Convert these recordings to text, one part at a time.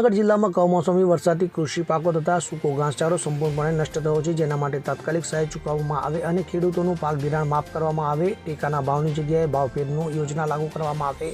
જૂનાગઢ જિલ્લામાં કમોસમી વરસાદથી કૃષિ પાકો તથા સૂકો ઘાસચારો સંપૂર્ણપણે નષ્ટ થયો છે, જેના માટે તાત્કાલિક સહાય ચૂકવવામાં આવે અને ખેડૂતોનું પાક ધિરાણ માફ કરવામાં આવે. ટેકાના ભાવની જગ્યાએ ભાવફેરનું યોજના લાગુ કરવામાં આવે.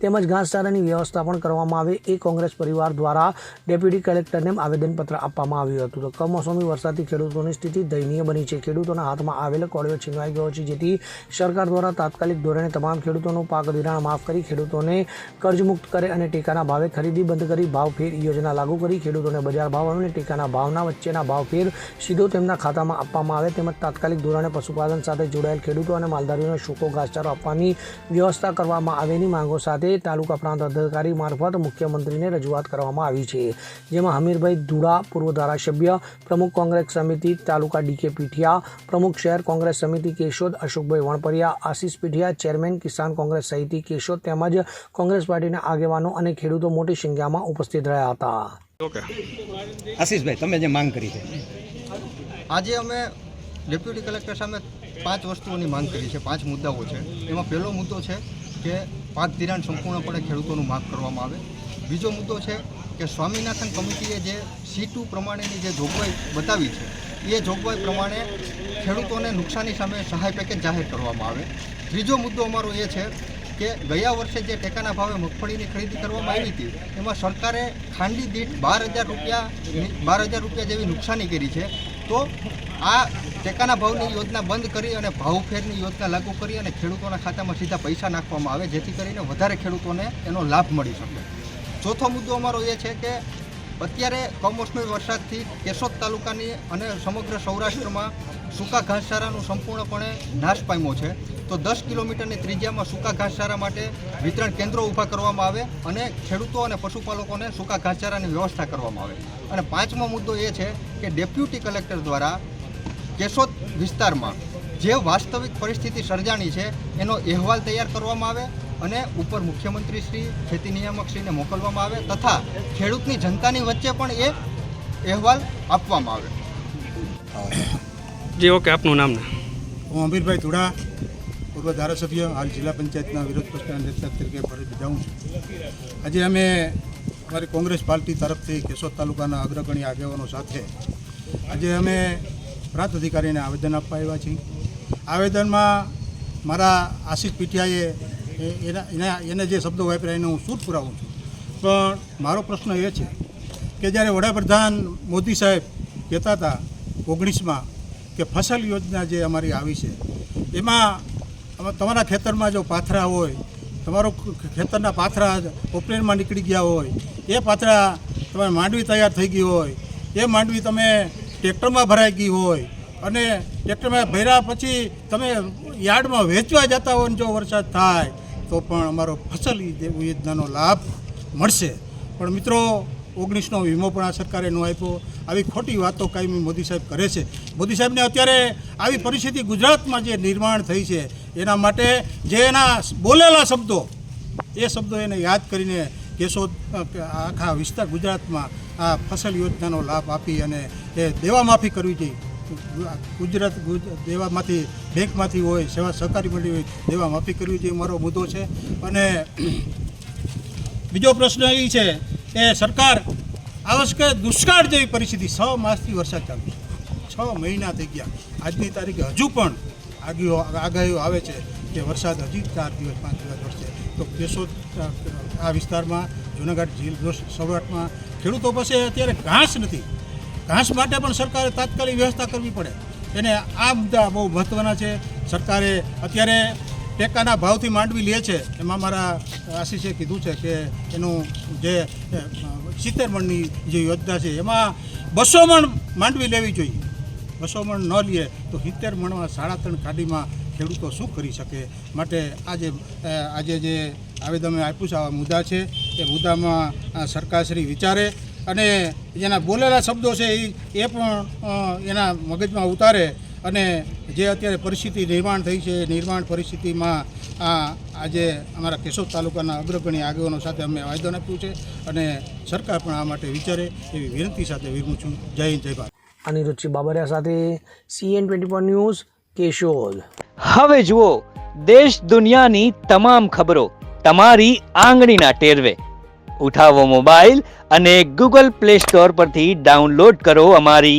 તેમજ ઘાસચારાની વ્યવસ્થા પણ કરવામાં આવે. એ કોંગ્રેસ પરિવાર દ્વારા ડેપ્યુટી કલેક્ટરને આવેદનપત્ર આપવામાં આવ્યું હતું. તો કમોસમી વરસાદથી ખેડૂતોની સ્થિતિ દયનીય બની છે. ખેડૂતોના હાથમાં આવેલ કોળિયો છીનવાઈ ગયો છે, જેથી સરકાર દ્વારા તાત્કાલિક ધોરણે તમામ ખેડૂતોનું પાક ધિરાણ માફ કરી ખેડૂતોને કર્જમુક્ત કરે અને ટેકાના ભાવે ખરીદી બંધ કરી ભાવફેર યોજના લાગુ કરી ખેડૂતોને બજાર ભાવ અને ટેકાના ભાવના વચ્ચેના ભાવફેર સીધો તેમના ખાતામાં આપવામાં આવે તેમજ તાત્કાલિક ધોરણે પશુપાલન સાથે જોડાયેલ ખેડૂતો અને માલધારીઓને સૂકો ઘાસચારો આપવાની વ્યવસ્થા કરવામાં આવેની માંગો સાથે તાલુકા પ્રાંત અધિકારી મારફત મુખ્યમંત્રીને રજૂઆત કરવામાં આવી છે. જેમાં હમીરભાઈ ધુડા, પૂર્વ ધારાસભ્ય, પ્રમુખ કોંગ્રેસ સમિતિ, તાલુકા ડીકે પીઠિયા, પ્રમુખ શહેર કોંગ્રેસ સમિતિ કેશોદ, અશોકભાઈ વણપરિયા, આશીષ પીઠિયા, ચેરમેન કિસાન કોંગ્રેસ સહિત કેશોદ તેમજ કોંગ્રેસ પાર્ટીના આગેવાનો અને ખેડૂતો મોટી સંખ્યામાં ઉપસ્થિત રહ્યા હતા. ઓકે. આશીષભાઈ તમે જે માંગ કરી છે. આજે અમે ડેપ્યુટી કલેક્ટર સામે પાંચ વસ્તુઓની માંગ કરી છે પાંચ મુદ્દાઓ છે. એમાં પહેલો મુદ્દો છે કે પાક ધિરાણ સંપૂર્ણપણે ખેડૂતોનું માફ કરવામાં આવે. બીજો મુદ્દો છે કે સ્વામિનાથન કમિટીએ જે સી ટુ પ્રમાણેની જે જોગવાઈ બતાવી છે એ જોગવાઈ પ્રમાણે ખેડૂતોને નુકસાની સામે સહાય પેકેજ જાહેર કરવામાં આવે. ત્રીજો મુદ્દો અમારો એ છે કે ગયા વર્ષે જે ટેકાના ભાવે મગફળીની ખરીદી કરવામાં આવી હતી, એમાં સરકારે ખાંડી દીઠ બાર હજાર રૂપિયા બાર હજાર રૂપિયા જેવી નુકસાની કરી છે. તો આ ટેકાના ભાવની યોજના બંધ કરી અને ભાવફેરની યોજના લાગુ કરી અને ખેડૂતોના ખાતામાં સીધા પૈસા નાખવામાં આવે, જેથી કરીને વધારે ખેડૂતોને એનો લાભ મળી શકે. ચોથો મુદ્દો અમારો એ છે કે અત્યારે કમોસમી વરસાદથી કેશોદ તાલુકાની અને સમગ્ર સૌરાષ્ટ્રમાં સૂકા ઘાસચારાનું સંપૂર્ણપણે નાશ પામ્યો છે. તો દસ કિલોમીટરની ત્રિજ્યામાં સૂકા ઘાસચારા માટે વિતરણ કેન્દ્રો ઊભા કરવામાં આવે અને ખેડૂતો અને પશુપાલકોને સૂકા ઘાસચારાની વ્યવસ્થા કરવામાં આવે. અને પાંચમો મુદ્દો એ છે કે ડેપ્યુટી કલેક્ટર દ્વારા કેશોદ વિસ્તારમાં જે વાસ્તવિક પરિસ્થિતિ સર્જાણી છે એનો અહેવાલ તૈયાર કરવામાં આવે અને ઉપર મુખ્યમંત્રી શ્રી ખેતી નિયામક શ્રીને મોકલવામાં આવે તથા ખેડૂતની જનતાની વચ્ચે પણ એ અહેવાલ આપવામાં આવે. જી ઓકે આપનું નામ ને? હું અમીરભાઈ ધુડા. પૂર્વ ધારાસભ્ય હાલ જિલ્લા પંચાયતના વિરોધ પક્ષના નેતા તરીકે ફરજ બજાવું છું. આજે અમે અમારી કોંગ્રેસ પાર્ટી તરફથી કેશોદ તાલુકાના અગ્રગણ્ય આગેવાનો સાથે આજે અમે પ્રાંત અધિકારીને આવેદન આપવા આવ્યા છીએ. આવેદનમાં મારા આશીષ પીઠિયાએ એના એના એને જે શબ્દો વાપર્યા એને હું સૂટ પુરાવું છું. પણ મારો પ્રશ્ન એ છે કે જ્યારે વડાપ્રધાન મોદી સાહેબ કહેતા હતા ઓગણીસમાં કે ફસલ યોજના જે અમારી આવી છે, એમાં તમારા ખેતરમાં જો પાથરા હોય, તમારો ખેતરના પાથરા ઓપરેનમાં નીકળી ગયા હોય, એ પાથરા તમારી માંડવી તૈયાર થઈ ગઈ હોય, એ માંડવી તમે ટ્રેક્ટરમાં ભરાઈ ગઈ હોય અને ટ્રેક્ટરમાં ભર્યા પછી તમે યાર્ડમાં વેચવા જતા હોય ને જો વરસાદ થાય, તો પણ અમારો ફસલ યોજનાનો લાભ મળશે. પણ મિત્રો ઓગણીસનો વીમો પણ આ સરકારે ન આપ્યો. આવી ખોટી વાતો કાયમી મોદી સાહેબ કરે છે. મોદી સાહેબને અત્યારે આવી પરિસ્થિતિ ગુજરાતમાં જે નિર્માણ થઈ છે, એના માટે જે એના બોલેલા શબ્દો, એ શબ્દો એને યાદ કરીને કેશોદ આખા વિસ્તાર ગુજરાતમાં આ ફસલ યોજનાનો લાભ આપી અને એ દેવા માફી કરવી જોઈએ ગુજરાત દેવામાંથી, બેંકમાંથી હોય, સેવા સહકારી મંડળી હોય, દેવા માફી કરવી જોઈએ મારો મુદ્દો છે. અને બીજો પ્રશ્ન એ છે કે સરકાર આવશ્યક દુષ્કાળ જેવી પરિસ્થિતિ છ માસથી વરસાદ ચાલુ છે. છ મહિના થઈ ગયા. આજની તારીખે હજુ પણ આગીઓ આગાહીઓ આવે છે કે વરસાદ હજી ચાર દિવસ, પાંચ દિવસ વરસે. તો કેશોદ આ વિસ્તારમાં જૂનાગઢ જિલ્લો સૌરાષ્ટ્રમાં ખેડૂતો પાસે અત્યારે ઘાસ નથી. ઘાસ માટે પણ સરકારે તાત્કાલિક વ્યવસ્થા કરવી પડે. એને આ મુદ્દા બહુ મહત્ત્વના છે. સરકારે અત્યારે ટેકાના ભાવથી માંડવી લે છે, એમાં મારા આશીષે કીધું છે કે એનું જે સિત્તેર મણની જે યોજના છે, એમાં બસો મણ માંડવી લેવી જોઈએ. બસો મણ ન લે તો સિત્તેર મણમાં સાડા ત્રણ ખાડીમાં ખેડૂતો શું કરી શકે? માટે આજે આજે જે આવેદન આપ્યું છે, આવા મુદ્દા છે, એ મુદ્દામાં સરકારશ્રી વિચારે અને જેના બોલેલા શબ્દો છે, એ એ પણ એના મગજમાં ઉતારે અને જે અત્યારે પરિસ્થિતિ નિર્માણ થઈ છે નિર્માણ પરિસ્થિતિમાં આ આજે અમારા કેશોદ તાલુકાના અગ્રગણી આગેવાનો સાથે અમે આવેદન આપ્યું છે અને સરકાર પણ આ માટે વિચારે એવી વિનંતી સાથે વિરમું છું. જય હિન્દ જય ભારત. અનિરુચિ બાબરિયા સાથે CN twenty four news Keshod. હવે જુઓ દેશ દુનિયાની તમામ ખબરો તમારી આંગળીના ટેરવે. ઉઠાવો મોબાઈલ અને ગૂગલ પ્લે સ્ટોર પરથી ડાઉનલોડ કરો અમારી